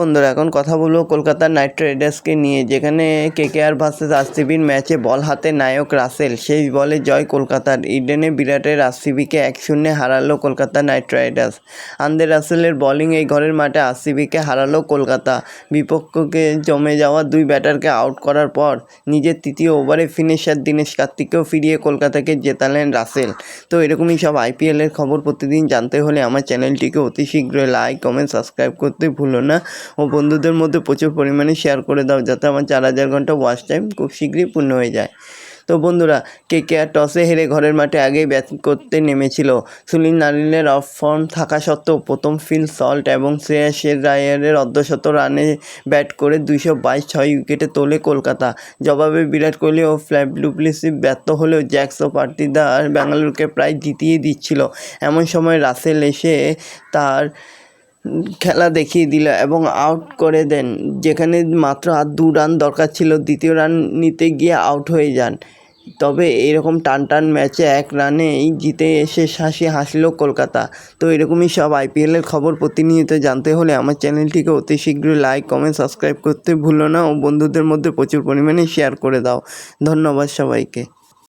বন্ধুরা, এখন কথা বলব কলকাতা নাইট রাইডার্সকে নিয়ে, যেখানে কেকেআর ভার্সেস আরসিবির ম্যাচে বল হাতে নায়ক রাসেল। সেই বলে জয় কলকাতার। ইডেনে বিরাটের আরসিবিকে এক শূন্যে হারালো কলকাতা নাইট রাইডার্স। আন্দে রাসেলের বোলিং এই ঘরের মাঠে আরসিবিকে হারালো কলকাতা। বিপক্ষকে জমে যাওয়া দুই ব্যাটারকে আউট করার পর, নিজের তৃতীয় ওভারে ফিনিশার দীনেশ কার্তিককেও ফিরিয়ে কলকাতাকে জেতালেন রাসেল। তো এরকমই সব আইপিএলের খবর প্রতিদিন জানতে হলে আমার চ্যানেলটিকে অতি শীঘ্রই লাইক কমেন্ট সাবস্ক্রাইব করতে ভুলো না। ও বন্ধুদের মধ্যে প্রচুর পরিমাণে শেয়ার করে দাও, যাতে আমার চার হাজার ঘণ্টা ওয়াচ টাইম খুব শীঘ্রই পূর্ণ হয়ে যায়। তো বন্ধুরা, কে কে আর টসে হেরে ঘরের মাঠে আগেই ব্যাট করতে নেমেছিল? সুনীল নারিনের অফ ফর্ম থাকা সত্ত্বেও প্রথম ফিল সল্ট এবং শ্রেয়াসের রায়ারের অর্ধশত রানে ব্যাট করে দুইশো বাইশ, ছয় উইকেটে তোলে কলকাতা। জবাবে বিরাট কোহলি ও ফ্ল্যাপ ডুপ্লিসি ব্যর্থ হলেও জ্যাক্স ও পার্টিদার বেঙ্গালুরুকে প্রায় জিতিয়ে দিচ্ছিল। এমন সময় রাসেল এসে তার খেলা দেখিয়ে দিল এবং আউট করে দেন। যেখানে মাত্র আর দু রান দরকার ছিল, দ্বিতীয় রান নিতে গিয়ে আউট হয়ে যান। তবে এরকম টান টান ম্যাচে এক রানেই জিতে এসে হাসি হাসল কলকাতা। তো এরকমই সব আইপিএলের খবর প্রতিনিয়ত জানতে হলে আমার চ্যানেলটিকে অতি শীঘ্রই লাইক কমেন্ট সাবস্ক্রাইব করতে ভুলো না ও বন্ধুদের মধ্যে প্রচুর পরিমাণে শেয়ার করে দাও। ধন্যবাদ সবাইকে।